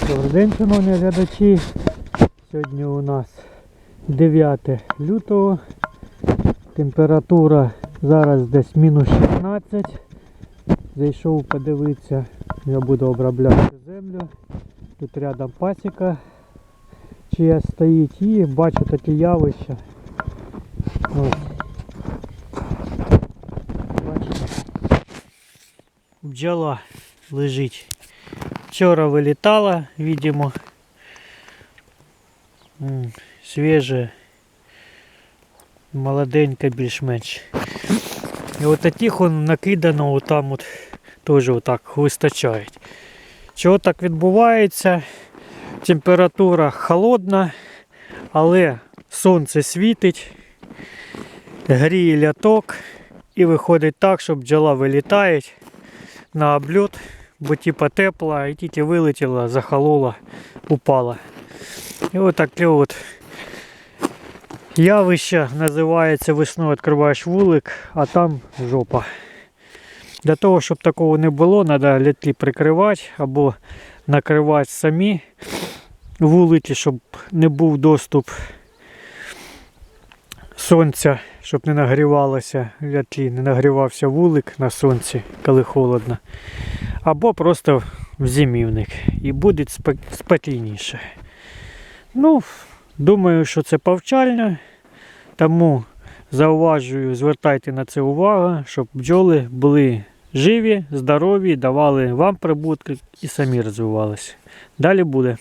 Добрий день, шановні глядачі. Сьогодні у нас 9 лютого. Температура зараз десь мінус 16. Зайшов подивитися, я буду обробляти землю. Тут рядом пасіка чия стоїть і бачу таке явище. Бджола лежить. Вчора вилітала, видимо. Свіже, молоденька більш-менш. І от таких он накидано отам от теж отак вистачають. Чого так відбувається? Температура холодна, але сонце світить, гріє ляток і виходить так, що бджола вилітає на обльот, бо типа тепла, і тільки вилетіла, захолола, упала. І от таке от явище називається весною відкриваєш вулик, а там жопа. Для того, щоб такого не було, треба літлі прикривати або накривати самі вулики, щоб не був доступ сонця, щоб не нагрівалося лятлі, не нагрівався вулик на сонці, коли холодно. Або просто в зимівник. І буде спокійніше. Ну, думаю, що це повчально. Тому зауважую, звертайте на це увагу, щоб бджоли були живі, здорові, давали вам прибутки і самі розвивалися. Далі буде.